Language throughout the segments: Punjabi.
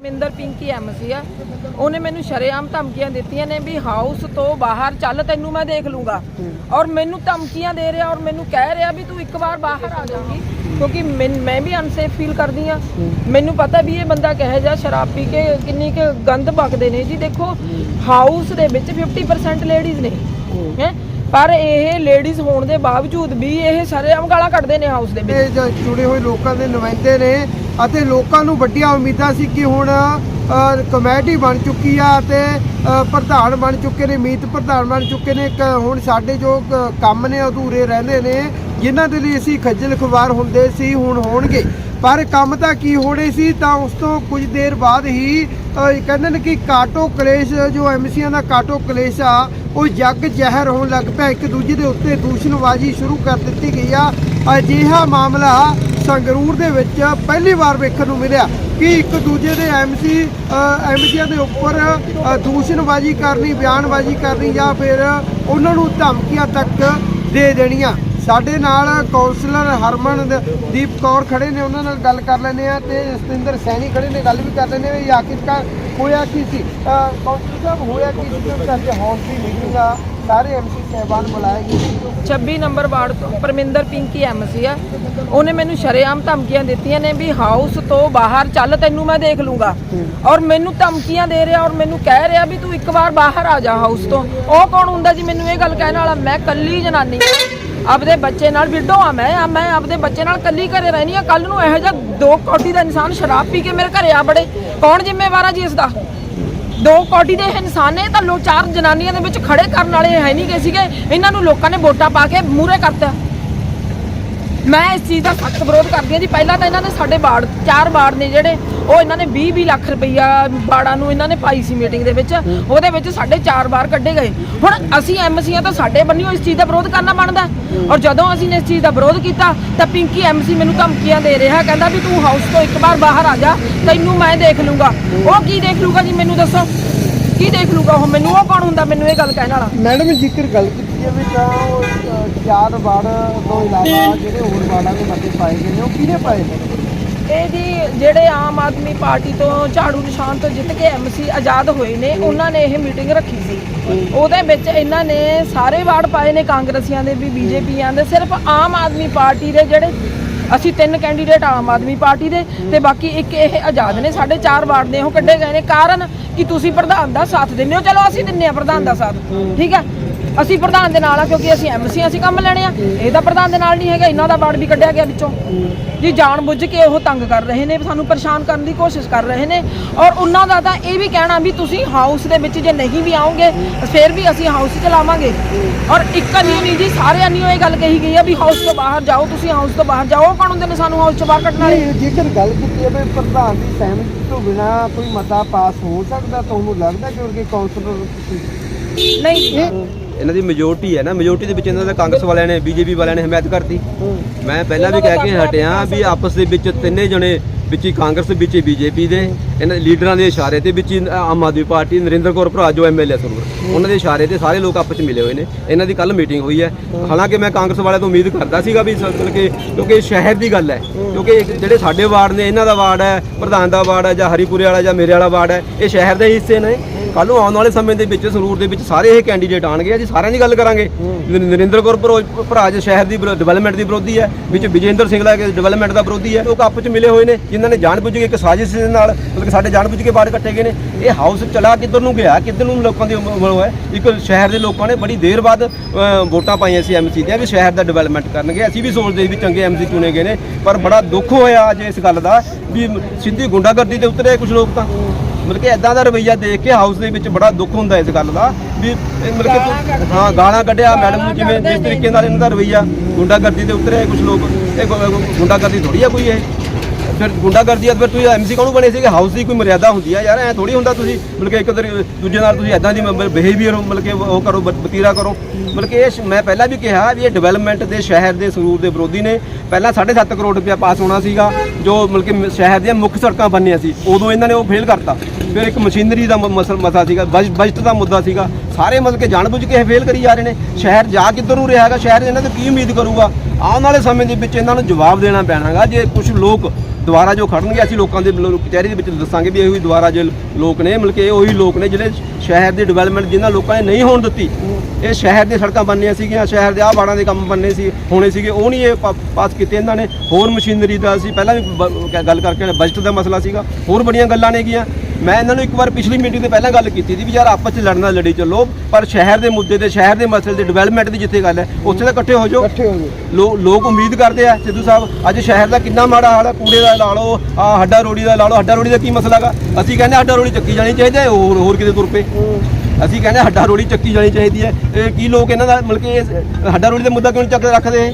ਮਿੰਦਰ ਪਿੰਕੀ ਐਮਸੀ ਆ। ਉਹਨੇ ਮੈਨੂੰ ਸ਼ਰੇਆਮ ਧਮਕੀਆਂ ਦਿੱਤੀਆਂ ਨੇ ਵੀ ਹਾਊਸ ਤੋਂ ਬਾਹਰ ਚੱਲ, ਤੈਨੂੰ ਮੈਂ ਦੇਖ ਲੂੰਗਾ। ਔਰ ਮੈਨੂੰ ਧਮਕੀਆਂ ਦੇ ਰਿਹਾ ਔਰ ਮੈਨੂੰ ਕਹਿ ਰਿਹਾ ਵੀ ਤੂੰ ਇੱਕ ਵਾਰ ਬਾਹਰ ਆ ਜਾਊਂਗੀ, ਕਿਉਂਕਿ ਮੈਂ ਵੀ ਅਨਸੇਫ ਫੀਲ ਕਰਦੀ ਆ। ਮੈਨੂੰ ਪਤਾ ਵੀ ਇਹ ਬੰਦਾ ਕਹੇ ਜਾ ਸ਼ਰਾਬ ਪੀ ਕੇ ਕਿੰਨੀ ਕੁ ਗੰਦ ਬਕਦੇ ਨੇ ਜੀ। ਦੇਖੋ ਹਾਊਸ ਦੇ ਵਿੱਚ 50% ਲੇਡੀਜ਼ ਨੇ, ਹੈ? ਪਰ ਇਹ ਲੇਡੀਜ਼ ਹੋਣ ਦੇ ਬਾਵਜੂਦ ਵੀ ਇਹ ਸ਼ਰੇਆਮ ਗਾਲਾਂ ਕੱਢਦੇ ਨੇ ਹਾਊਸ ਦੇ ਵਿੱਚ। ਜੁੜੇ ਹੋਏ ਲੋਕਾਂ ਦੇ ਨੁਮਾਇੰਦੇ ਨੇ ਅਤੇ ਲੋਕਾਂ ਨੂੰ ਵੱਡੀਆਂ ਉਮੀਦਾਂ ਸੀ ਕਿ ਹੁਣ ਕਮੇਟੀ ਬਣ ਚੁੱਕੀ ਆ ਤੇ ਪ੍ਰਧਾਨ ਬਣ ਚੁੱਕੇ ਨੇ, ਮੀਤ ਪ੍ਰਧਾਨ ਬਣ ਚੁੱਕੇ ਨੇ। ਕ- ਹੁਣ ਸਾਡੇ ਜੋ ਕੰਮ ਨੇ, ਅਧੂਰੇ ਰਹਿੰਦੇ ਨੇ, ਜਿਨ੍ਹਾਂ ਦੇ ਲਈ ਅਸੀਂ ਖੱਜਲ ਖੁਆਰ ਹੁੰਦੇ ਸੀ, ਹੁਣ ਹੋਣਗੇ। ਪਰ ਕੰਮ ਤਾਂ ਕੀ ਹੋਣੇ ਸੀ, ਤਾਂ ਉਸ ਤੋਂ ਕੁਝ ਦੇਰ ਬਾਅਦ ਹੀ ਕਹਿੰਦੇ ਨੇ ਕਿ ਕਾਟੋ ਕਲੇਸ਼, ਜੋ ਐਮਸੀਆਂ ਦਾ ਕਾਟੋ ਕਲੇਸ਼ ਆ, ਉਹ ਜੱਗ ਜ਼ਹਿਰ ਹੋਣ ਲੱਗ ਪਿਆ। ਇੱਕ ਦੂਜੇ ਦੇ ਉੱਤੇ ਦੂਸ਼ਣਬਾਜ਼ੀ ਸ਼ੁਰੂ ਕਰ ਦਿੱਤੀ ਗਈ ਆ। ਅਜਿਹਾ ਮਾਮਲਾ ਸੰਗਰੂਰ ਦੇ ਵਿੱਚ ਪਹਿਲੀ ਵਾਰ ਵੇਖਣ ਨੂੰ ਮਿਲਿਆ ਕਿ ਇੱਕ ਦੂਜੇ ਦੇ ਐਮਸੀ ਐਮਸੀਆਂ ਦੇ ਉੱਪਰ ਦੂਸ਼ਣਬਾਜ਼ੀ ਕਰਨੀ ਬਿਆਨਬਾਜ਼ੀ ਕਰਨੀ ਜਾਂ ਫਿਰ ਉਹਨਾਂ ਨੂੰ ਧਮਕੀਆਂ ਤੱਕ ਦੇ ਦੇਣੀਆਂ। ਸਾਡੇ ਨਾਲ ਕਾਉਂਸਲਰ ਹਰਮਨ ਦੀਪ ਕੌਰ ਖੜੇ ਨੇ ਉਹਨਾਂ ਨਾਲ ਗੱਲ ਕਰ ਲੈਂਦੇ ਆ ਤੇ ਸਤਿੰਦਰ ਸੈਣੀ ਖੜੇ ਨੇ ਗੱਲ ਵੀ ਕਰ ਲੈਂਦੇ ਆ ਵੀ ਆਖਿਰਕਾਰ ਹੋਇਆ ਕੀ ਸੀ? ਅ, ਕਾਉਂਸਲਰ ਸਾਹਿਬ ਹੋਇਆ ਕੀ ਸੀ? ਕਿਉਂਕਿ ਅੱਜ ਹਾਊਸ ਮੀਟਿੰਗ ਆ। ਸਾਰੇ ਐਮਸੀ ਸਹਿਬਾਨ ਬੁਲਾਏ ਗਏ ਸੀ। 26 ਨੰਬਰ ਵਾਰਡ ਤੋਂ ਪਰਮਿੰਦਰ ਪਿੰਕੀ ਐਮਸੀ ਆ। ਉਹਨੇ ਮੈਨੂੰ ਸ਼ਰੇਆਮ ਧਮਕੀਆਂ ਦਿੱਤੀਆਂ ਨੇ ਵੀ ਹਾਊਸ ਤੋਂ ਬਾਹਰ ਚੱਲ ਤੈਨੂੰ ਮੈਂ ਦੇਖ ਲੂੰਗਾ। ਔਰ ਮੈਨੂੰ ਧਮਕੀਆਂ ਦੇ ਰਿਹਾ ਔਰ ਮੈਨੂੰ ਕਹਿ ਰਿਹਾ ਵੀ ਤੂੰ ਇੱਕ ਵਾਰ ਬਾਹਰ ਆ ਜਾ ਹਾਊਸ ਤੋਂ। ਉਹ ਕੌਣ ਹੁੰਦਾ ਜੀ? ਮੈਨੂੰ ਇਹ ਗੱਲ ਕਹਿਣ ਵਾਲਾ ਮੈਂ ਕੱਲੀ ਜਨਾਨੀ ਆ। ਆਪਦੇ ਬੱਚੇ ਨਾਲ ਵਿਡੋ ਆ ਮੈਂ ਆ ਮੈਂ ਆਪਦੇ ਬੱਚੇ ਨਾਲ ਕੱਲੀ ਘਰੇ ਰਹਿਣੀ ਆ। ਕੱਲ ਨੂੰ ਇਹੋ ਜਿਹਾ ਦੋ ਕੋਟੀ ਦਾ ਇਨਸਾਨ ਸ਼ਰਾਬ ਪੀ ਕੇ ਮੇਰੇ ਘਰੇ ਆ ਬੜੇ ਕੌਣ ਜ਼ਿੰਮੇਵਾਰ ਆ ਜੀ ਇਸ ਦਾ? ਦੋ ਕੋਟੀ ਦੇ ਇਨਸਾਨ ਨੇ, ਤਾਂ ਲੋ ਚਾਰ ਜਨਾਨੀਆਂ ਦੇ ਵਿੱਚ ਖੜੇ ਕਰਨ ਵਾਲੇ ਹੈ ਨਹੀਂ ਗਏ ਸੀਗੇ। ਇਹਨਾਂ ਨੂੰ ਲੋਕਾਂ ਨੇ ਵੋਟਾਂ ਪਾ ਕੇ ਮੂਹਰੇ ਕਰਤਾ। ਮੈਂ ਇਸ ਚੀਜ਼ ਦਾ ਸਖਤ ਵਿਰੋਧ ਕਰਦੀ ਹਾਂ ਜੀ। ਪਹਿਲਾਂ ਤਾਂ ਇਹਨਾਂ ਨੇ ਸਾਡੇ ਬਾੜ ਚਾਰ ਬਾੜ ਨੇ ਜਿਹੜੇ, ਉਹ ਇਹਨਾਂ ਨੇ 20 20 ਲੱਖ ਰੁਪਈਆ ਬਾੜਾਂ ਨੂੰ ਇਹਨਾਂ ਨੇ ਪਾਈ ਸੀ ਮੀਟਿੰਗ ਦੇ ਵਿੱਚ। ਉਹਦੇ ਵਿੱਚ ਸਾਡੇ ਚਾਰ ਬਾਰ ਕੱਢੇ ਗਏ। ਹੁਣ ਅਸੀਂ ਐਮਸੀਆਂ ਤਾਂ ਸਾਡੇ ਬੰਨਿਓ ਇਸ ਚੀਜ਼ ਦਾ ਵਿਰੋਧ ਕਰਨਾ ਬਣਦਾ। ਔਰ ਜਦੋਂ ਅਸੀਂ ਇਸ ਚੀਜ਼ ਦਾ ਵਿਰੋਧ ਕੀਤਾ, ਤਾਂ ਪਿੰਕੀ ਐਮਸੀ ਮੈਨੂੰ ਧਮਕੀਆਂ ਦੇ ਰਿਹਾ, ਕਹਿੰਦਾ ਵੀ ਤੂੰ ਹਾਊਸ ਤੋਂ ਇੱਕ ਵਾਰ ਬਾਹਰ ਆ ਜਾ, ਤੈਨੂੰ ਮੈਂ ਦੇਖ ਲੂੰਗਾ। ਉਹ ਕੀ ਦੇਖ ਲੂਗਾ ਜੀ ਮੈਨੂੰ ਦੱਸੋ? ਕੀ ਦੇਖ ਲੂਗਾ ਉਹ ਮੈਨੂੰ? ਉਹ ਕੌਣ ਹੁੰਦਾ ਮੈਨੂੰ ਇਹ ਗੱਲ ਕਹਿਣ ਵਾਲਾ? ਮੈਡਮ, ਜ਼ਿਕਰ ਗੱਲ ਕੀਤੀ ਹੈ ਤਾਂ ਚਾਰ ਵਾਰਡ ਤੋਂ ਇਲਾਵਾ ਜਿਹੜੇ ਹੋਰ ਵਾਰਡਾਂ ਦੇ ਬੰਦੇ ਪਾਏ ਗਏ ਨੇ ਉਹ ਕਿਹਨੇ ਪਾਏ ਨੇ? ਇਹ ਜੀ ਜਿਹੜੇ ਆਮ ਆਦਮੀ ਪਾਰਟੀ ਤੋਂ ਝਾੜੂ ਨਿਸ਼ਾਨ ਤੋਂ ਜਿੱਤ ਕੇ ਐਮਸੀ ਆਜ਼ਾਦ ਹੋਏ ਨੇ ਉਹਨਾਂ ਨੇ ਇਹ ਮੀਟਿੰਗ ਰੱਖੀ ਸੀ। ਉਹਦੇ ਵਿੱਚ ਇਹਨਾਂ ਨੇ ਸਾਰੇ ਵਾਰਡ ਪਾਏ ਨੇ ਕਾਂਗਰਸੀਆਂ ਦੇ ਵੀ ਬੀਜੇਪੀਆਂ ਦੇ ਸਿਰਫ ਆਮ ਆਦਮੀ ਪਾਰਟੀ ਦੇ ਜਿਹੜੇ ਅਸੀਂ ਤਿੰਨ ਕੈਂਡੀਡੇਟ ਆਮ ਆਦਮੀ ਪਾਰਟੀ ਦੇ ਤੇ ਬਾਕੀ ਇੱਕ ਇਹ ਆਜ਼ਾਦ ਨੇ ਸਾਡੇ ਚਾਰ ਵਾਰਡ ਨੇ ਉਹ ਕੱਢੇ ਗਏ ਨੇ। ਕਾਰਨ ਕਿ ਤੁਸੀਂ ਪ੍ਰਧਾਨ ਦਾ ਸਾਥ ਦਿੰਦੇ ਹੋ। ਚਲੋ ਅਸੀਂ ਦਿੰਨੇ ਆ ਪ੍ਰਧਾਨ ਦਾ ਸਾਥ। ਠੀਕ ਹੈ? ਅਸੀਂ ਪ੍ਰਧਾਨ ਦੇ ਨਾਲ ਆ ਕਿਉਂਕਿ ਅਸੀਂ ਐਮਸੀ ਅਸੀਂ ਕੰਮ ਲੈਣੇ ਆ। ਇਹ ਤਾਂ ਪ੍ਰਧਾਨ ਦੇ ਨਾਲ ਨਹੀਂ ਹੈਗਾ ਇਹਨਾਂ ਦਾ ਵਾਰਡ ਵੀ ਕੱਢਿਆ ਗਿਆ ਵਿੱਚੋਂ। ਜੀ ਜਾਣ ਬੁੱਝ ਕੇ ਉਹ ਤੰਗ ਕਰ ਰਹੇ ਨੇ ਸਾਨੂੰ ਪਰੇਸ਼ਾਨ ਕਰਨ ਦੀ ਕੋਸ਼ਿਸ਼ ਕਰ ਰਹੇ ਨੇ। ਔਰ ਉਹਨਾਂ ਦਾ ਤਾਂ ਇਹ ਵੀ ਕਹਿਣਾ ਵੀ ਤੁਸੀਂ ਹਾਊਸ ਦੇ ਵਿੱਚ ਜੇ ਨਹੀਂ ਵੀ ਆਓਗੇ ਫਿਰ ਵੀ ਅਸੀਂ ਹਾਊਸ ਚਲਾਵਾਂਗੇ। ਔਰ ਇੱਕ ਨਹੀਂ ਨਹੀਂ ਜੀ ਸਾਰਿਆਂ ਨੇ ਇਹ ਗੱਲ ਕਹੀ ਗਈ ਆ ਵੀ ਹਾਊਸ ਤੋਂ ਬਾਹਰ ਜਾਓ ਤੁਸੀਂ ਹਾਊਸ ਤੋਂ ਬਾਹਰ ਜਾਓ। ਕੌਣ ਹੁੰਦੇ ਨੇ ਸਾਨੂੰ ਹਾਊਸ ਤੋਂ ਬਾਹਰ ਕੱਢਣ ਵਾਲੇ? ਜੇਕਰ ਗੱਲ ਕੀਤੀ ਹੈ ਵੀ ਪ੍ਰਧਾਨ ਦੀ ਸਹਿਮਤੀ ਤੋਂ ਬਿਨਾ ਕੋਈ ਮਤਾ ਪਾਸ ਹੋ ਸਕਦਾ ਤੁਹਾਨੂੰ ਲੱਗਦਾ ਕਿ ਉਨਕੇ ਕਾਉਂਸਲਰ ਨਹੀਂ। ਇਹਨਾਂ ਦੀ ਮੈਜੋਰਟੀ ਹੈ ਨਾ ਮੈਜੋਰਟੀ ਦੇ ਵਿੱਚ ਇਹਨਾਂ ਦਾ ਕਾਂਗਰਸ ਵਾਲਿਆਂ ਨੇ ਬੀਜੇਪੀ ਵਾਲਿਆਂ ਨੇ ਹਮਾਇਤ ਕਰਤੀ। ਮੈਂ ਪਹਿਲਾਂ ਵੀ ਕਹਿ ਕੇ ਹਟਿਆ ਵੀ ਆਪਸ ਦੇ ਵਿੱਚ ਤਿੰਨੇ ਜਣੇ ਵਿੱਚ ਹੀ ਕਾਂਗਰਸ, ਵਿੱਚ ਹੀ ਬੀਜੇਪੀ ਦੇ, ਇਹਨਾਂ ਲੀਡਰਾਂ ਦੇ ਇਸ਼ਾਰੇ ਤੇ ਵਿੱਚ ਹੀ ਆਮ ਆਦਮੀ ਪਾਰਟੀ, ਨਰਿੰਦਰ ਕੌਰ ਭਰਾ ਜੋ ਐਮਐਲਏ ਸਰਵਰ ਉਹਨਾਂ ਦੇ ਇਸ਼ਾਰੇ ਤੇ ਸਾਰੇ ਲੋਕ ਆਪਸ ਵਿੱਚ ਮਿਲੇ ਹੋਏ ਨੇ। ਇਹਨਾਂ ਦੀ ਕੱਲ ਮੀਟਿੰਗ ਹੋਈ ਹੈ। ਹਾਲਾਂਕਿ ਮੈਂ ਕਾਂਗਰਸ ਵਾਲਿਆਂ ਤੋਂ ਉਮੀਦ ਕਰਦਾ ਸੀਗਾ ਵੀ ਕਿ ਕਿਉਂਕਿ ਸ਼ਹਿਰ ਦੀ ਗੱਲ ਹੈ, ਕਿਉਂਕਿ ਜਿਹੜੇ ਸਾਡੇ ਵਾਰਡ ਨੇ, ਇਹਨਾਂ ਦਾ ਵਾਰਡ ਹੈ, ਪ੍ਰਧਾਨ ਦਾ ਵਾਰਡ ਹੈ ਜਾਂ ਹਰੀਪੁਰੇ ਵਾਲਾ ਜਾਂ ਮੇਰੇ ਵਾਲਾ ਵਾਰਡ ਹੈ, ਇਹ ਸ਼ਹਿਰ ਦੇ ਹਿੱਸੇ ਨੇ। ਕੱਲ ਨੂੰ ਆਉਣ ਵਾਲੇ ਸਮੇਂ ਦੇ ਵਿੱਚ ਸਰੂਰ ਦੇ ਵਿੱਚ ਸਾਰੇ ਇਹ ਕੈਂਡੀਡੇਟ ਆਣਗੇ ਜੀ ਸਾਰਿਆਂ ਦੀ ਗੱਲ ਕਰਾਂਗੇ। ਨਰਿੰਦਰ ਕੌਰ ਭਰੋ- ਜੀ ਸ਼ਹਿਰ ਦੀ ਡਿਵੈਲਪਮੈਂਟ ਦੀ ਵਿਰੋਧੀ ਹੈ ਵਿੱਚ ਵਿਜੇਂਦਰ ਸਿੰਘਲਾ ਕੇ ਡਿਵੈਲਪਮੈਂਟ ਦਾ ਵਿਰੋਧੀ ਹੈ ਲੋਕ ਆਪਸ ਵਿੱਚ ਮਿਲੇ ਹੋਏ ਨੇ ਜਿਨ੍ਹਾਂ ਨੇ ਜਾਣਬੁੱਝ ਕੇ ਇੱਕ ਸਾਜ਼ਿਸ਼ ਦੇ ਨਾਲ ਮਤਲਬ ਕਿ ਸਾਡੇ ਜਾਣਬੁੱਝ ਕੇ ਬਾੜ ਕੱਟੇ ਗਏ ਨੇ। ਇਹ ਹਾਊਸ ਚਲਾ ਕਿੱਧਰ ਨੂੰ ਗਿਆ ਕਿੱਧਰ ਨੂੰ ਲੋਕਾਂ ਦੀ ਉਮ- ਉਮਰ ਹੈ ਇੱਕ ਸ਼ਹਿਰ ਦੇ ਲੋਕਾਂ ਨੇ ਬੜੀ ਦੇਰ ਬਾਅਦ ਵੋਟਾਂ ਪਾਈਆਂ ਸੀ ਐਮਸੀ ਦੀਆਂ ਵੀ ਸ਼ਹਿਰ ਦਾ ਡਿਵੈਲਪਮੈਂਟ ਕਰਨਗੇ। ਅਸੀਂ ਵੀ ਸੋਚਦੇ ਸੀ ਵੀ ਚੰਗੇ ਐਮਸੀ ਚੁਣੇ ਗਏ ਨੇ ਪਰ ਬੜਾ ਦੁੱਖ ਹੋਇਆ ਅੱਜ ਇਸ ਗੱਲ ਦਾ ਵੀ ਸਿੱਧੀ ਗੁੰਡਾਗਰਦੀ ਤੇ ਉਤਰੇ ਕੁਝ ਲੋਕ ਤਾਂ। ਮਤਲਬ ਕਿ ਇਦਾਂ ਦਾ ਰਵਈਆ ਦੇਖ ਕੇ ਹਾਊਸ ਦੇ ਵਿੱਚ ਬੜਾ ਦੁੱਖ ਹੁੰਦਾ ਇਸ ਗੱਲ ਦਾ ਵੀ ਇਹ ਮਤਲਬ ਕਿ ਹਾਂ ਗਾਲਾਂ ਕੱਢਿਆ ਮੈਡਮ ਨੂੰ ਜਿਵੇਂ ਜਿਸ ਤਰੀਕੇ ਨਾਲ ਇਹਨਾਂ ਦਾ ਰਵਈਆ ਗੁੰਡਾਗਰਦੀ ਤੇ ਉਤਰੇ ਕੁਝ ਲੋਕ। ਇਹ ਗੁ- ਗੁੰਡਾਗਰਦੀ ਥੋੜੀ ਆ ਕੋਈ ਇਹ। ਫਿਰ ਗੁੰਡਾਗਰਦੀ ਆ ਫਿਰ ਤੁਸੀਂ ਐਮਸੀ ਕਾਹਨੂੰ ਬਣੇ ਸੀਗੇ ਹਾਊਸ ਦੀ ਕੋਈ ਮਰਿਆਦਾ ਹੁੰਦੀ ਆ ਯਾਰ ਐ ਥੋੜੀ ਹੁੰਦਾ ਤੁਸੀਂ। ਮਤਲਬ ਕਿ ਇੱਕ ਦੂਜੇ- ਦੂਜੇ ਨਾਲ ਤੁਸੀਂ ਐਦਾਂ ਦੀ ਬਿਹੇਵੀਅਰ ਮਤਲਬ ਕਿ ਉਹ ਕਰੋ ਬ- ਵਤੀਰਾ ਕਰੋ। ਮਤਲਬ ਕਿ ਇਹ ਸ਼- ਮੈਂ ਪਹਿਲਾਂ ਵੀ ਕਿਹਾ ਵੀ ਇਹ ਡਿਵੈਲਪਮੈਂਟ ਦੇ ਸ਼ਹਿਰ ਦੇ ਸਰੂਰ ਦੇ ਵਿਰੋਧੀ ਨੇ। ਪਹਿਲਾਂ 7.5 ਕਰੋੜ ਰੁਪਇਆ ਪਾਸ ਹੋਣਾ ਸੀਗਾ ਜੋ ਮਤਲਬ ਕਿ ਮ- ਸ਼ਹਿਰ ਦੀਆਂ ਮੁੱਖ ਸੜਕਾਂ ਬਣਨੀਆਂ ਸੀ ਉਦੋਂ ਇਹਨਾਂ ਨੇ ਉਹ ਫੇਲ ਕਰਤਾ। ਫਿਰ ਇੱਕ ਮਸ਼ੀਨਰੀ ਦਾ ਮਸਲ ਮਸਾ ਸੀਗਾ ਬਜ- ਬਜਟ ਦਾ ਮੁੱਦਾ ਸੀਗਾ। ਸਾਰੇ ਮਤਲਬ ਕਿ ਜਾਣਬੁੱਝ ਕੇ ਇਹ ਫੇਲ ਕਰੀ ਜਾ ਰਹੇ ਨੇ। ਸ਼ਹਿਰ ਜਾ ਕਿੱਧਰ ਨੂੰ ਰਿਹਾ ਹੈਗਾ, ਸ਼ਹਿਰ ਇਹਨਾਂ ਤੋਂ ਕੀ ਉਮੀਦ ਕਰੂਗਾ? ਆਉਣ ਵਾਲੇ ਸਮੇਂ ਦੇ ਵਿੱਚ ਇਹਨਾਂ ਨੂੰ ਜਵਾਬ ਦੇਣਾ ਪੈਣਾਗਾ। ਜੇ ਕੁਝ ਲੋਕ ਦੁਬਾਰਾ ਜੋ ਖੜਨਗੇ, ਅਸੀਂ ਲੋਕਾਂ ਦੇ ਕਚਹਿਰੀ ਦੇ ਵਿੱਚ ਦੱਸਾਂਗੇ ਵੀ ਇਹੋ ਹੀ ਦੁਬਾਰਾ ਜੇ ਲੋਕ ਨੇ, ਮਤਲਬ ਕਿ ਇਹ ਉਹੀ ਲੋਕ ਨੇ ਜਿਹੜੇ ਸ਼ਹਿਰ ਦੀ ਡਿਵੈਲਪਮੈਂਟ ਜਿਨ੍ਹਾਂ ਲੋਕਾਂ ਨੇ ਨਹੀਂ ਹੋਣ ਦਿੱਤੀ। ਇਹ ਸ਼ਹਿਰ ਦੀਆਂ ਸੜਕਾਂ ਬਣਨੀਆਂ ਸੀਗੀਆਂ, ਸ਼ਹਿਰ ਦੇ ਆਹ ਬਾੜਾਂ ਦੇ ਕੰਮ ਬਣਨੇ ਸੀ, ਹੋਣੇ ਸੀਗੇ, ਉਹ ਨਹੀਂ ਇਹ ਪਾਸ ਕੀਤੇ ਇਹਨਾਂ ਨੇ। ਹੋਰ ਮਸ਼ੀਨਰੀ ਦਾ ਅਸੀਂ ਪਹਿਲਾਂ ਵੀ ਬ- ਗੱਲ ਕਰਕੇ ਬਜਟ ਦਾ ਮਸਲਾ ਸੀਗਾ। ਹੋਰ ਬੜੀਆਂ ਗੱਲਾਂ ਨੇਗੀਆਂ। ਮੈਂ ਇਹਨਾਂ ਨੂੰ ਇੱਕ ਵਾਰ ਪਿਛਲੀ ਮੀਟਿੰਗ ਤੇ ਪਹਿਲਾਂ ਗੱਲ ਕੀਤੀ ਸੀ ਵੀ ਯਾਰ ਆਪਸ 'ਚ ਲੜਨਾ ਲੜੀ ਚੱਲੋ ਪਰ ਸ਼ਹਿਰ ਦੇ ਮੁੱਦੇ ਤੇ ਸ਼ਹਿਰ ਦੇ ਮਸਲੇ ਤੇ ਡਿਵੈਲਪਮੈਂਟ ਦੀ ਜਿੱਥੇ ਗੱਲ ਹੈ ਉੱਥੇ ਤਾਂ ਇਕੱਠੇ ਹੋ ਜਾਓ। ਇਕੱਠੇ ਹੋ ਲੋ- ਲੋਕ ਉਮੀਦ ਕਰਦੇ ਆ ਸਿੱਧੂ ਸਾਹਿਬ ਅੱਜ ਸ਼ਹਿਰ ਦਾ ਕਿੰਨਾ ਮਾੜਾ ਹਾਲ ਹੈ ਕੂੜੇ ਦਾ ਲਾ ਲਓ ਆ ਹੱਡਾ ਰੋੜੀ ਦਾ ਲਾ ਲਓ ਹੱਡਾ ਰੋੜੀ ਦਾ ਕੀ ਮਸਲਾ ਹੈਗਾ? ਅਸੀਂ ਕਹਿੰਦੇ ਹੱਡਾ ਰੋੜੀ ਚੱਕੀ ਜਾਣੀ ਚਾਹੀਦੀ ਹੈ ਹੋਰ ਹੋਰ ਕਿਤੇ ਤੁਰ ਪਏ। ਅਸੀਂ ਕਹਿੰਦੇ ਹੱਡਾ ਰੋੜੀ ਚੱਕੀ ਜਾਣੀ ਚਾਹੀਦੀ ਹੈ। ਇਹ ਕੀ ਲੋਕ ਇਹਨਾਂ ਦਾ ਮਤਲਬ ਕਿ ਹੱਡਾ ਰੋੜੀ ਦਾ ਮੁੱਦਾ ਕਿਉਂ ਚੱਕ ਰੱਖਦੇ?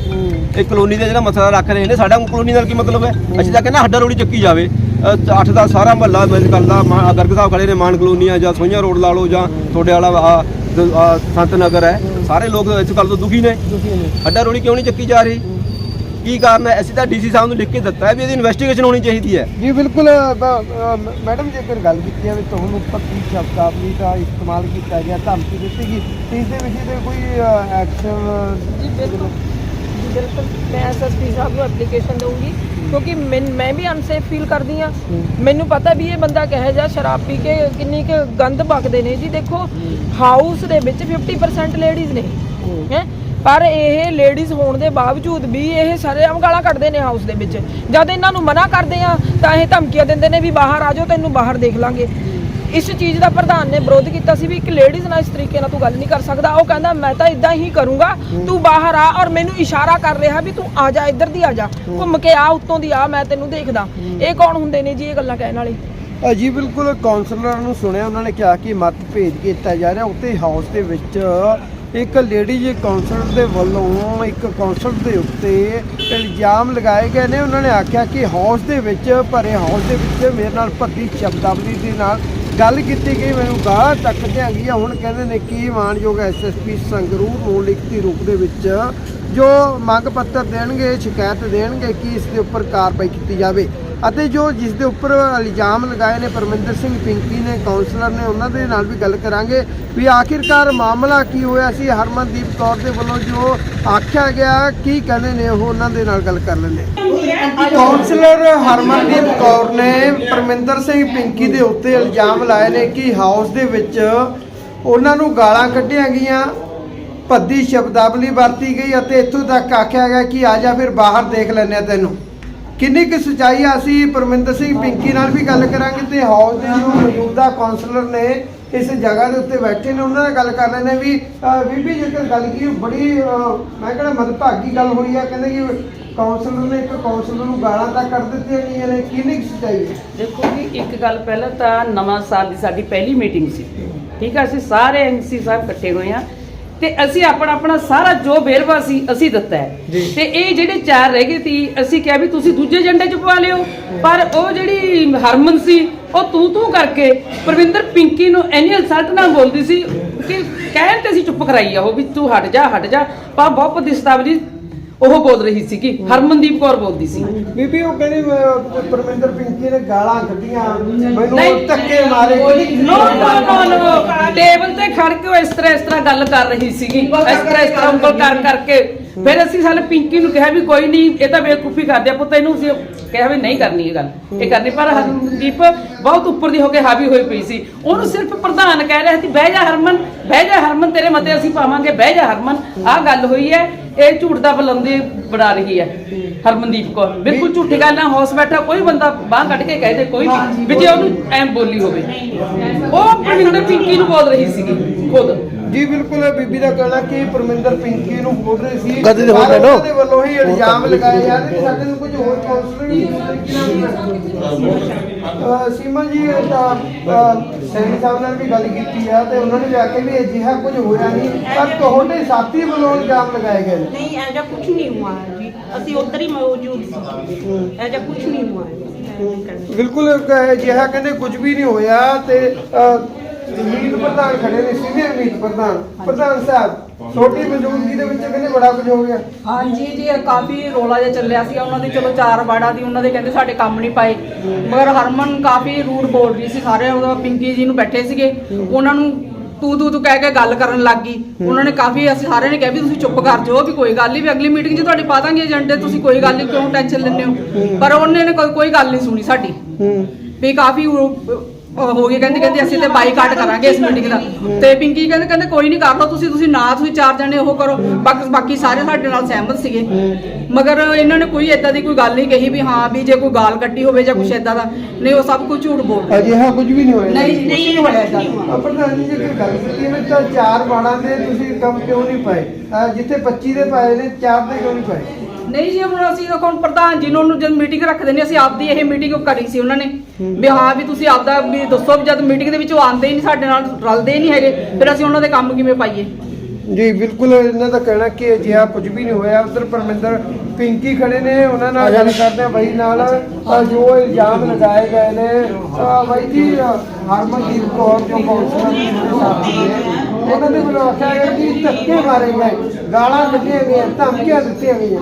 ਇਹ ਕਲੋਨੀ ਦਾ ਜਿਹੜਾ ਮਸਲਾ ਰੱਖ ਰਹੇ ਨੇ ਸਾਡਾ ਕਲੋਨੀ ਨਾਲ ਕੀ ਮਤਲਬ ਹੈ? ਅਸੀਂ ਤਾਂ ਕਹਿੰਦੇ ਹੱਡਾ ਰੋੜੀ ਚੱਕੀ ਜਾਵੇ। ਅ, ਅੱਠ ਦਾ ਸਾਰਾ ਮਹੱਲਾ ਮਿਲ ਕਰਦਾ। ਮਾ- ਗਰਗ ਸਾਹਿਬ ਖੜੇ ਨੇ ਮਾਨ ਕਲੋਨੀ ਆ ਜਾਂ ਸੋਈਆਂ ਰੋਡ ਲਾ ਲਓ ਜਾਂ ਤੁਹਾਡੇ ਵਾਲਾ ਸੰਤ ਨਗਰ ਹੈ। ਸਾਰੇ ਲੋਕ ਇਸ ਗੱਲ ਤੋਂ ਦੁਖੀ ਨੇ। ਹੱਡਾ ਰੋੜੀ ਕਿਉਂ ਨਹੀਂ ਚੱਕੀ ਜਾ ਰਹੀ? ਕੀ ਕਾਰਨ ਹੈ? ਅਸੀਂ ਤਾਂ ਡੀਸੀ ਸਾਹਿਬ ਨੂੰ ਲਿਖ ਕੇ ਦਿੱਤਾ ਹੈ ਵੀ ਇਹਦੀ ਇਨਵੈਸਟੀਗੇਸ਼ਨ ਹੋਣੀ ਚਾਹੀਦੀ ਹੈ। ਜੀ ਬਿਲਕੁਲ ਮੈਡਮ ਜੇਕਰ ਗੱਲ ਕੀਤੀ ਜਾਵੇ ਤੁਹਾਨੂੰ ਪੱਕੀ ਸ਼ਬਦਾਵਲੀ ਦਾ ਇਸਤੇਮਾਲ ਕੀਤਾ ਗਿਆ ਧਮਕੀ ਦਿੱਤੀ ਗਈ। ਇਸ ਦੇ ਵਿੱਚ ਕੋਈ ਐਕਸ਼ਨ ਜੀ ਬਿਲਕੁਲ। ਬਿਲਕੁਲ, ਮੈਂ ਐਸਐਸਪੀ ਸਾਹਿਬ ਨੂੰ ਐਪਲੀਕੇਸ਼ਨ ਦਊਂਗੀ, ਕਿਉਂਕਿ ਮੈਨ- ਮੈਂ ਵੀ ਅਨਸੇਫ ਫੀਲ ਕਰਦੀ ਆ ਮੈਨੂੰ ਪਤਾ ਵੀ ਇਹ ਬੰਦਾ ਕਹੇ ਜਾ ਸ਼ਰਾਬ ਪੀ ਕੇ ਕਿੰਨੀ ਕੁ ਗੰਦ ਬਕਦੇ ਨੇ ਜੀ। ਦੇਖੋ ਹਾਊਸ ਦੇ ਵਿੱਚ 50% ਲੇਡੀਜ਼ ਨੇ, ਹੈ? ਪਰ ਇਹ ਲੇਡੀਜ਼ ਹੋਣ ਦੇ ਬਾਵਜੂਦ ਵੀ ਇਹ ਸਰੇਆਮ ਗਾਲਾਂ ਕੱਢਦੇ ਨੇ ਹਾਊਸ ਦੇ ਵਿੱਚ। ਜਦ ਇਹਨਾਂ ਨੂੰ ਮਨਾ ਕਰਦੇ ਆ ਤਾਂ ਇਹ ਧਮਕੀਆਂ ਦਿੰਦੇ ਨੇ ਵੀ ਬਾਹਰ ਆ ਜਾਓ, ਤੈਨੂੰ ਬਾਹਰ ਦੇਖ ਲਾਂਗੇ। ਇਸ ਚੀਜ਼ ਦਾ ਪ੍ਰਧਾਨ ਨੇ ਵਿਰੋਧ ਕੀਤਾ ਸੀ ਵੀ ਇੱਕ ਲੇਡੀਜ਼ ਨਾਲ ਇਸ ਤਰੀਕੇ ਨਾਲ ਤੂੰ ਗੱਲ ਨਹੀਂ ਕਰ ਸਕਦਾ। ਉਹ ਕਹਿੰਦਾ, ਮੈਂ ਤਾਂ ਇਦਾਂ ਹੀ ਕਰੂੰਗਾ। ਤੂੰ ਬਾਹਰ ਆ ਔਰ ਮੈਨੂੰ ਇਸ਼ਾਰਾ ਕਰ ਰਿਹਾ ਵੀ ਤੂੰ ਆ ਜਾ, ਇੱਧਰ ਦੀ ਆ ਜਾ। ਘੁੰਮ ਕੇ ਆ, ਉੱਤੋਂ ਦੀ ਆ, ਮੈਂ ਤੈਨੂੰ ਦੇਖਦਾ। ਇਹ ਕੌਣ ਹੁੰਦੇ ਨੇ ਜੀ ਇਹ ਗੱਲਾਂ ਕਹਿਣ ਵਾਲੇ? ਜੀ ਬਿਲਕੁਲ ਕਾਉਂਸਲਰ ਨੂੰ ਸੁਣਿਆ, ਉਹਨਾਂ ਨੇ ਕਿਹਾ ਕਿ ਮਤ ਕੀਤਾ ਜਾ ਰਿਹਾ। ਉੱਤੇ ਹਾਊਸ ਦੇ ਵਿੱਚ ਇੱਕ ਲੇਡੀਜ਼ ਕਾਉਂਸਲਰ ਦੇ ਵੱਲੋਂ ਇੱਕ ਕਾਉਂਸਲਰ ਦੇ ਉੱਤੇ ਇਲਜ਼ਾਮ ਲਗਾਏ ਗਏ ਨੇ। ਉਹਨਾਂ ਨੇ ਆਖਿਆ ਕਿ ਹਾਊਸ ਦੇ ਵਿੱਚ, ਭਰੇ ਹਾਊਸ ਦੇ ਵਿੱਚ ਮੇਰੇ ਨਾਲ ਭੱਦੀ ਸ਼ਬਦਾਵਲੀ ਦੇ ਨਾਲ ਗੱਲ ਕੀਤੀ ਗਈ, ਮੈਨੂੰ ਗਾਹ ਤੱਕ ਤੇ ਹੁਣ ਕਹਿੰਦੇ ਨੇ ਕਿ ਮਾਨਯੋਗ ਐਸਐਸਪੀ ਸੰਗਰੂਰ ਨੂੰ ਲਿਖਤੀ ਰੂਪ ਦੇ ਵਿੱਚ ਜੋ ਮੰਗ ਪੱਤਰ ਦੇਣਗੇ, ਸ਼ਿਕਾਇਤ ਦੇਣਗੇ ਕਿ ਇਸ ਦੇ ਉੱਪਰ ਕਾਰਵਾਈ ਕੀਤੀ ਜਾਵੇ। ਅਤੇ ਜੋ ਜਿਸ ਦੇ ਉੱਪਰ ਇਲਜ਼ਾਮ ਲਗਾਏ ਨੇ ਪਰਮਿੰਦਰ ਸਿੰਘ ਪਿੰਕੀ ਨੇ ਕਾਉਂਸਲਰ ਨੇ, ਉਹਨਾਂ ਦੇ ਨਾਲ ਵੀ ਗੱਲ ਕਰਾਂਗੇ ਵੀ ਆਖਿਰਕਾਰ ਮਾਮਲਾ ਕੀ ਹੋਇਆ ਸੀ? ਹਰਮਨਦੀਪ ਕੌਰ ਦੇ ਵੱਲੋਂ ਜੋ ਆਖਿਆ ਗਿਆ, ਕੀ ਕਹਿੰਦੇ ਨੇ ਉਹ ਉਹਨਾਂ ਦੇ ਨਾਲ ਗੱਲ ਕਰ ਲੈਂਦੇ ਕਾਉਂਸਲਰ ਹਰਮਨਦੀਪ ਕੌਰ ਨੇ ਪਰਮਿੰਦਰ ਸਿੰਘ ਪਿੰਕੀ ਦੇ ਉੱਤੇ ਇਲਜ਼ਾਮ ਲਾਏ ਨੇ ਕਿ ਹਾਊਸ ਦੇ ਵਿੱਚ ਉਹਨਾਂ ਨੂੰ ਗਾਲਾਂ ਕੱਢੀਆਂ ਗਈਆਂ। ਭੱਦੀ ਸ਼ਬਦਾਵਲੀ ਵਰਤੀ ਗਈ ਅਤੇ ਇੱਥੋਂ ਤੱਕ ਆਖਿਆ ਗਿਆ ਕਿ ਆ ਜਾ ਫਿਰ ਬਾਹਰ ਦੇਖ ਲੈਂਦੇ ਆ ਤੈਨੂੰ। ਕਿੰਨੀ ਕੁ ਸਚਾਈ ਆ ਅਸੀਂ ਪਰਮਿੰਦਰ ਸਿੰਘ ਪਿੰਕੀ ਨਾਲ ਵੀ ਗੱਲ ਕਰਾਂਗੇ ਤੇ ਹਾਊਸ ਦੇ ਜੋ ਮੌਜੂਦਾ ਕਾਉਂਸਲਰ ਨੇ ਇਸ ਜਗ੍ਹਾ ਦੇ ਉੱਤੇ ਬੈਠੇ ਨੇ, ਉਹਨਾਂ ਨਾਲ ਗੱਲ ਕਰ ਰਹੇ ਨੇ ਵੀ ਬੀਬੀ ਜੇਕਰ ਗੱਲ ਕੀ ਬੜੀ ਮੈਂ ਕਹਿੰਦਾ ਮਦਭਾਗੀ ਗੱਲ ਹੋਈ ਆ, ਕਹਿੰਦੇ ਕਿ ਕਾਉਂਸਲਰ ਨੇ ਇੱਕ ਕਾਉਂਸਲਰ ਨੂੰ ਗਾਲਾਂ ਤਾਂ ਕੱਢ ਦਿੱਤੀਆਂ ਗਈਆਂ ਨੇ ਕਿੰਨੀ ਕੁ ਸਚਾਈ ਹੈ ਦੇਖੋ ਜੀ, ਇੱਕ ਗੱਲ ਪਹਿਲਾਂ ਤਾਂ ਨਵਾਂ ਸਾਲ ਦੀ ਸਾਡੀ ਪਹਿਲੀ ਮੀਟਿੰਗ ਸੀ, ਠੀਕ ਆ, ਅਸੀਂ ਸਾਰੇ ਐਮਸੀ ਸਾਹਿਬ ਇਕੱਠੇ ਹੋਏ ਆ ਤੇ ਅਸੀਂ ਆਪਣਾ ਆਪਣਾ ਸਾਰਾ ਜੋ ਵੇਰਵਾ ਸੀ ਅਸੀਂ ਦਿੱਤਾ ਹੈ। ਤੇ ਇਹ ਜਿਹੜੇ ਚਾਰ ਰਹਿ ਗਏ ਸੀ ਅਸੀਂ ਕਿਹਾ ਵੀ ਤੁਸੀਂ ਦੂਜੇ ਏਜੰਡੇ 'ਚ ਪਵਾ ਲਿਓ। ਪਰ ਉਹ ਜਿਹੜੀ ਹਰਮਨ ਸੀ ਉਹ ਤੂੰ ਤੂੰ ਕਰਕੇ ਪ੍ਰਵਿੰਦਰ ਪਿੰਕੀ ਨੂੰ ਐਨੀ ਇਨਸਲਟ ਨਾਲ ਬੋਲਦੀ ਸੀ ਕਿ ਕਹਿਣ ਤੇ ਅਸੀਂ ਚੁੱਪ ਕਰਾਈ ਆ ਉਹ ਵੀ ਤੂੰ ਹਟ ਜਾ ਹਟ ਜਾ। ਪਰ ਬਹੁਤ ਦਿਸਤਾਵਲੀ ਉਹ ਬੋਲ ਰਹੀ ਸੀ ਕਿ ਹਰਮਨਦੀਪ ਕੌਰ ਬੋਲਦੀ ਸੀ। ਬੀਬੀ ਉਹ ਕਹਿੰਦੀ ਪਰਮਿੰਦਰ ਪਿੰਕੀ ਨੇ ਗਾਲਾਂ ਕੱਢੀਆਂ। ਮੈਨੂੰ ਨਹੀਂ। ਧੱਕੇ ਮਾਰੇ। ਨੋ ਨੋ ਨੋ ਨੋ ਟੇਬਲ ਤੇ ਖੜ ਕੇ ਉਹ ਇਸ ਤਰ੍ਹਾਂ ਇਸ ਤਰ੍ਹਾਂ ਗੱਲ ਕਰ ਰਹੀ ਸੀਗੀ। ਇਸ ਤਰ੍ਹਾਂ ਇਸ ਤਰ੍ਹਾਂ ਉਂਗਲ ਕਰ ਕਰਕੇ। ਫਿਰ ਅਸੀਂ ਸਾਲੇ ਪਿੰਕੀ ਨੂੰ ਕਿਹਾ ਵੀ ਕੋਈ ਨਹੀਂ ਇਹ ਤਾਂ ਬੇਵਕੂਫੀ ਕਰਦੇ ਆ ਪੁੱਤ ਇਹਨੂੰ ਅਸੀਂ ਕਿਹਾ ਵੀ ਨਹੀਂ ਕਰਨੀ ਇਹ ਗੱਲ। ਇਹ ਕਰਨੀ, ਪਰ ਹਰਮਨਦੀਪ ਬਹੁਤ ਉੱਪਰ ਦੀ ਹੋ ਕੇ ਹਾਵੀ ਹੋਈ ਪਈ ਸੀ। ਉਹਨੂੰ ਸਿਰਫ ਪ੍ਰਧਾਨ ਕਹਿ ਰਿਹਾ ਸੀ, ਬਹਿ ਜਾ ਹਰਮਨ, ਬਹਿ ਜਾ ਹਰਮਨ, ਤੇਰੇ ਮਤੇ ਅਸੀਂ ਪਾਵਾਂਗੇ, ਬਹਿ ਜਾ ਹਰਮਨ। ਆਹ ਗੱਲ ਹੋਈ ਹੈ, ਇਹ ਝੂਠ ਦਾ ਬਲੰਦੇ ਬਣਾ ਰਹੀ ਹੈ, ਹਰਮਨਦੀਪ ਕੌਰ। ਬਿਲਕੁਲ ਝੂਠੀ ਗੱਲ ਨਾ ਹੌਸ ਬੈਠਾ, ਕੋਈ ਬੰਦਾ ਬਾਹ ਕੱਢ ਕੇ ਕਹਿ ਦੇ, ਕੋਈ ਵੀ। ਵੀ ਜੇ ਉਹਨੂੰ ਐਮ ਬੋਲੀ ਹੋਵੇ। ਉਹ ਪ੍ਰਵਿੰਦਰ ਪਿੰਕੀ ਨੂੰ ਬੋਲ ਰਹੀ ਸੀਗੀ, ਖੁਦ। ਜੀ ਬਿਲਕੁਲ ਬੀਬੀ ਦਾ ਕਹਿਣਾ ਕਿ ਪਰਮਿੰਦਰ ਪਿੰਕੀ ਨੂੰ ਬੋਲ ਰਹੀ ਸੀ। ਕਦੇ ਦੇ ਹੋ ਪਰ ਗਏ ਨਾ। ਉਹਨਾਂ ਦੇ ਵੱਲੋਂ ਹੀ ਇਲਜ਼ਾਮ ਲਗਾਏ ਜਾ ਰਹੇ ਸਾਡੇ ਨੂੰ ਕੁਝ ਹੋਰ ਕਾਉਂਸਲਰ ਸੀਮਾ ਜੀ ਇਹ ਤਾਂ ਸੈਣੀ ਸਾਹਿਬ ਨਾਲ ਵੀ ਗੱਲ ਕੀਤੀ ਆ ਤੇ ਉਹਨਾਂ ਨੇ ਵੀ ਆਖਿਆ ਵੀ ਅਜਿਹਾ ਕੁਝ ਹੋਇਆ ਨਹੀਂ ਪਰ ਤੁਹਾਡੇ ਸਾਥੀ ਵੱਲੋਂ ਇਲਜ਼ਾਮ ਲਗਾਏ ਗਏ ਨਹੀਂ ਐਜਾ ਕੁਝ ਨਹੀਂ ਹੁਆ ਜੀ। ਅਸੀਂ ਉੱਧਰ ਹੀ ਮੌਜੂਦ ਸੀ। ਐਜਾ ਕੁਝ ਨਹੀਂ ਹੁਆ। ਬਿਲਕੁਲ ਅਜਿਹਾ ਕਹਿੰਦੇ ਕੁਝ ਵੀ ਨਹੀਂ ਹੋਇਆ ਤੇ ਮੀਤ ਪ੍ਰਧਾਨ ਖੜੇ ਨੇ ਸੀਨੀਅਰ ਮੀਤ ਪ੍ਰਧਾਨ। ਪ੍ਰਧਾਨ ਸਾਹਿਬ ਛੋਟੀ ਮੌਜੂਦਗੀ ਦੇ ਵਿੱਚ ਕਹਿੰਦੇ ਬੜਾ ਕੁਝ ਹੋ ਗਿਆ? ਹਾਂਜੀ ਜੀ ਇਹ ਕਾਫੀ ਰੋਲਾ ਜਿਹਾ ਚੱਲਿਆ ਸੀ। ਉਹਨਾਂ ਦੇ ਚਲੋ ਚਾਰ ਵਾੜਾ ਦੀ ਉਹਨਾਂ ਦੇ ਕਹਿੰਦੇ ਸਾਡੇ ਕੰਮ ਨਹੀਂ ਪਾਏ। ਮਗਰ ਹਰਮਨ ਕਾਫੀ ਰੂਡ ਬੋਲ ਰਹੀ ਸੀ। ਸਾਰੇ ਉਹ ਪਿੰਕੀ ਜੀ ਨੂੰ ਬੈਠੇ ਸੀਗੇ। ਉਹਨਾਂ ਨੂੰ ਤੂੰ ਤੂੰ ਤੂੰ ਕਹਿ ਕੇ ਗੱਲ ਕਰਨ ਲੱਗ ਗਈ। ਉਹਨਾਂ ਨੇ ਕਾਫੀ ਅਸੀਂ ਸਾਰਿਆਂ ਨੇ ਕਿਹਾ ਵੀ ਤੁਸੀਂ ਚੁੱਪ ਕਰ ਜਾਓ ਵੀ ਕੋਈ ਗੱਲ ਨਹੀਂ ਵੀ ਅਗਲੀ ਮੀਟਿੰਗ 'ਚ ਤੁਹਾਡੇ ਪਾ ਦਾਂਗੇ ਏਜੰਡੇ ਤੁਸੀਂ ਕੋਈ ਗੱਲ ਨਹੀਂ ਕਿਉਂ ਟੈਨਸ਼ਨ ਲੈਂਦੇ ਹੋ? ਪਰ ਉਹਨੇ ਨੇ ਕੋਈ ਕੋਈ ਗੱਲ ਨਹੀਂ ਸੁਣੀ ਸਾਡੀ। ਵੀ ਕਾਫੀ ਉਹ- ਹੋ ਗਏ ਕਹਿੰਦੇ ਕਹਿੰਦੇ ਅਸੀਂ ਤੇ ਬਾਈਕਾਟ ਕਰਾਂਗੇ ਇਸ ਮੀਟਿੰਗ ਦਾ। ਤੇ ਪਿੰਕੀ ਕਹਿੰਦੇ ਕਹਿੰਦੇ ਕੋਈ ਨਹੀਂ ਕਰ ਲਓ ਤੁਸੀਂ ਤੁਸੀਂ ਨਾ ਤੁਸੀਂ ਚਾਰ ਜਣੇ ਉਹ ਕਰੋ। ਬਾਕੀ ਬਾਕੀ ਸਾਰੇ ਸਾਡੇ ਨਾਲ ਸਹਿਮਤ ਸੀਗੇ। ਮਗਰ ਇਹਨਾਂ ਨੇ ਕੋਈ ਏਦਾਂ ਦੀ ਕੋਈ ਗੱਲ ਨਹੀਂ ਕਹੀ ਵੀ ਹਾਂ ਵੀ ਜੇ ਕੋਈ ਗਾਲ ਕੱਢੀ ਹੋਵੇ ਜਾਂ ਕੁਛ ਏਦਾਂ ਦਾ ਨਹੀਂ ਉਹ ਸਭ ਕੁਝ ਝੂਠ ਬੋਲਦੇ ਅਜਿਹਾ ਕੁਝ ਵੀ ਨਹੀਂ ਹੋਇਆ। ਨਹੀਂ ਨਹੀਂ ਹੋਇਆ ਏਦਾਂ। ਦਾ। ਆ ਪ੍ਰਧਾਨ ਜੀ ਜੇ ਕੋਈ ਗੱਲ ਕੀਤੀ ਹੈ ਤਾਂ ਚਾਰ ਬਾੜਾਂ ਦੇ ਤੁਸੀਂ ਕੰਮ ਕਿਉਂ ਨਹੀਂ ਪਾਏ? ਜਿੱਥੇ 25 ਦੇ ਪਾਏ ਨੇ ਚਾਰ ਦੇ ਕਿਉਂ ਨਹੀਂ ਪਾਏ? ਨਹੀਂ ਜੀ, ਹੁਣ ਅਸੀਂ ਹੁਣ ਪ੍ਰਧਾਨ ਜੀ ਨੂੰ ਉਹਨੂੰ ਜਦ ਮੀਟਿੰਗ ਰੱਖਦੇ ਨੇ, ਅਸੀਂ ਆਪਦੀ ਇਹ ਮੀਟਿੰਗ ਕਰੀ ਸੀ ਉਹਨਾਂ ਨੇ। ਵੀ ਹਾਂ ਵੀ ਤੁਸੀਂ ਆਪਦਾ ਵੀ ਦੱਸੋ ਵੀ ਜਦ ਮੀਟਿੰਗ ਦੇ ਵਿੱਚ ਉਹ ਆਉਂਦੇ ਹੀ ਨਹੀਂ, ਸਾਡੇ ਨਾਲ ਰਲਦੇ ਹੀ ਨਹੀਂ ਹੈਗੇ, ਫਿਰ ਅਸੀਂ ਉਹਨਾਂ ਦੇ ਕੰਮ ਕਿਵੇਂ ਪਾਈਏ? ਜੀ, ਬਿਲਕੁਲ ਇਹਨਾਂ ਦਾ ਕਹਿਣਾ ਕਿ ਅਜਿਹਾ ਕੁਝ ਵੀ ਨਹੀਂ ਹੋਇਆ। ਉਧਰ ਪਰਮਿੰਦਰ ਪਿੰਕੀ ਖੜੇ ਨੇ, ਉਹਨਾਂ ਨਾਲ ਗੱਲ ਕਰਦੇ ਆ। ਬਾਈ ਨਾਲ ਅਹ ਜੋ ਇਲਜ਼ਾਮ ਲਗਾਏ ਗਏ ਨੇ ਅਹ ਬਾਈ ਜੀ ਹਰਮਨਦੀਪ ਕੌਰ ਜੋ ਕੌਂਸਲਰ ਨੇ ਉਹਨਾਂ ਦੇ ਵੱਲੋਂ ਆਖਿਆ ਗਿਆ ਕਿ ਧੱਕੇ ਮਾਰੇ ਗਏ, ਗਾਲਾਂ ਕੱਢੀਆਂ ਗਈਆਂ, ਧਮਕੀਆਂ ਦਿੱਤੀਆਂ ਗਈਆਂ।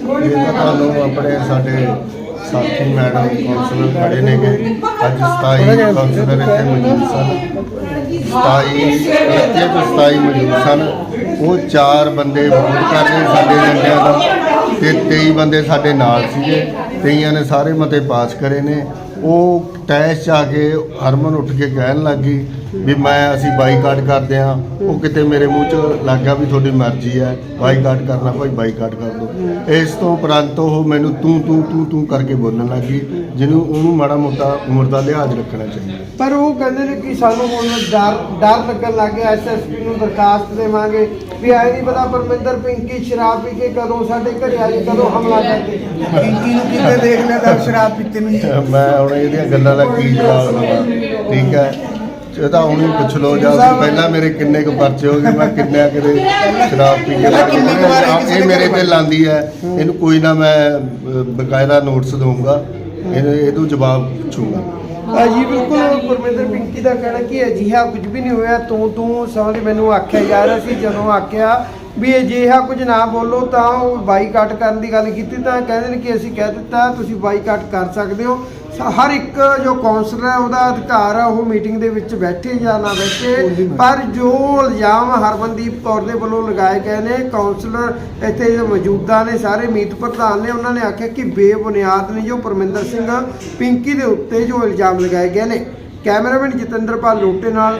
ਇਹ ਤੁਹਾਨੂੰ ਆਪਣੇ ਸਾਡੇ ਸਾਥੀ ਮੈਡਮ ਕਾਉਂਸਲਰ ਖੜੇ ਨੇਗੇ। ਅੱਜ 27 ਕਾਉਂਸਲਰ ਇੱਥੇ ਮੌਜੂਦ ਸਨ। 27 ਇੱਥੇ ਤੋਂ 27 ਮੌਜੂਦ ਸਨ। ਉਹ ਚਾਰ ਬੰਦੇ ਵੋਟ ਕਰ ਰਹੇ ਸਾਡੇ ਏਜੰਡਿਆਂ ਦਾ ਤੇ 23 ਬੰਦੇ ਸਾਡੇ ਨਾਲ ਸੀਗੇ। ਕਈਆਂ ਨੇ ਸਾਰੇ ਮਤੇ ਪਾਸ ਕਰੇ ਨੇ। ਉਹ ਟੈਸ਼ 'ਚ ਆ ਕੇ ਹਰਮਨ ਉੱਠ ਕੇ ਕਹਿਣ ਲੱਗੀ ਵੀ ਮੈਂ ਅਸੀਂ ਬਾਈਕਾਟ ਕਰਦੇ ਆ ਉਹ ਕਿਤੇ ਮੇਰੇ ਮੂੰਹ 'ਚ ਲੱਗ ਗਿਆ ਵੀ ਤੁਹਾਡੀ ਮਰਜ਼ੀ ਹੈ। ਬਾਈਕਾਟ ਕਰਨਾ ਭਾਈ, ਬਾਈਕਾਟ ਕਰ ਦੋ ਇਸ ਤੋਂ ਉਪਰੰਤ ਉਹ ਮੈਨੂੰ ਤੂੰ ਤੂੰ ਤੂੰ ਤੂੰ ਕਰਕੇ ਬੋਲਣ ਲੱਗੀ ਜਿਹਨੂੰ ਉਹਨੂੰ ਮਾੜਾ ਮੋਟਾ ਉਮਰ ਦਾ ਲਿਹਾਜ਼ ਰੱਖਣਾ ਚਾਹੀਦਾ। ਪਰ ਉਹ ਕਹਿੰਦੇ ਨੇ ਕਿ ਸਾਨੂੰ ਹੁਣ ਡਰ ਡਰ ਲੱਗਣ ਲੱਗ ਗਿਆ ਐਸਐਸਪੀ ਨੂੰ ਦਰਖਾਸਤ ਦੇਵਾਂਗੇ। ਵੀ ਐ ਨਹੀਂ ਪਤਾ ਪਰਮਿੰਦਰ ਪਿੰਕੀ ਸ਼ਰਾਬ ਪੀ ਕੇ ਕਦੋਂ ਸਾਡੇ ਘਰੇ ਆ ਜੇ ਕਦੋਂ ਹਮਲਾ ਕਰਕੇ ਪਿੰਕੀ ਨੂੰ ਕਿਵੇਂ ਦੇਖ ਲਿਆ ਤਾਂ ਸ਼ਰਾਬ ਪੀਤੇ ਨੂੰ ਮੈਂ ਹੁਣ ਇਹਦੀਆਂ ਗੱਲਾਂ ਦਾ ਕੀ ਜਵਾਬ ਦੇਵਾਂ? ਠੀਕ ਹੈ? ਇਹ ਤਾਂ ਹੁਣ ਹੀ ਪੁੱਛ ਲਓ ਜਾਂ ਪਹਿਲਾਂ ਮੇਰੇ ਕਿੰਨੇ ਕੁ ਪਰਚੇ ਹੋ ਗਏ ਮੈਂ ਕਿੰਨਿਆਂ ਕਿਤੇ ਸ਼ਰਾਬ ਪੀ ਕੇ ਇਹ ਮੇਰੇ ਤੇ ਲਾਂਦੀ ਹੈ। ਇਹਨੂੰ ਕੋਈ ਨਾ ਮੈਂ ਬਕਾਇਦਾ ਨੋਟਿਸ ਦਊਂਗਾ। ਇਹਨੂੰ ਇਹ ਤੋਂ ਜਵਾਬ ਪੁੱਛੂੰਗਾ। ਜੀ ਬਿਲਕੁਲ ਪਰਮਿੰਦਰ ਪਿੰਕੀ ਦਾ ਕਹਿਣਾ ਕਿ ਅਜਿਹਾ ਕੁਝ ਵੀ ਨਹੀਂ ਹੋਇਆ। ਤੂੰ ਤੂੰ ਸਮਝ ਮੈਨੂੰ ਆਖਿਆ ਜਾ ਰਿਹਾ ਸੀ ਜਦੋਂ ਆਖਿਆ ਵੀ ਅਜਿਹਾ ਕੁਝ ਨਾ ਬੋਲੋ ਤਾਂ ਉਹ ਬਾਈਕਾਟ ਕਰਨ ਦੀ ਗੱਲ ਕੀਤੀ ਤਾਂ ਕਹਿੰਦੇ ਨੇ ਕਿ ਅਸੀਂ ਕਹਿ ਦਿੱਤਾ ਤੁਸੀਂ ਬਾਈਕਾਟ ਕਰ ਸਕਦੇ ਹੋ। ਹਰ ਇੱਕ ਜੋ ਕਾਉਂਸਲਰ ਹੈ ਉਹਦਾ ਅਧਿਕਾਰ ਹੈ ਉਹ ਮੀਟਿੰਗ ਦੇ ਵਿੱਚ ਬੈਠੇ ਜਾਂ ਨਾ ਬੈਠੇ। ਪਰ ਜੋ ਇਲਜ਼ਾਮ ਹਰਮਨਦੀਪ ਕੌਰ ਦੇ ਵੱਲੋਂ ਲਗਾਏ ਗਏ ਨੇ ਕਾਉਂਸਲਰ ਇੱਥੇ ਜੋ ਮੌਜੂਦਾ ਨੇ ਸਾਰੇ ਮੀਤ ਪ੍ਰਧਾਨ ਨੇ ਉਹਨਾਂ ਨੇ ਆਖਿਆ ਕਿ ਬੇਬੁਨਿਆਦ ਨੇ ਜੋ ਪਰਮਿੰਦਰ ਸਿੰਘ ਪਿੰਕੀ ਦੇ ਉੱਤੇ ਜੋ ਇਲਜ਼ਾਮ ਲਗਾਏ ਗਏ ਨੇ। ਕੈਮਰਾਮੈਨ ਜਤਿੰਦਰਪਾਲ ਲੋਟੇ ਨਾਲ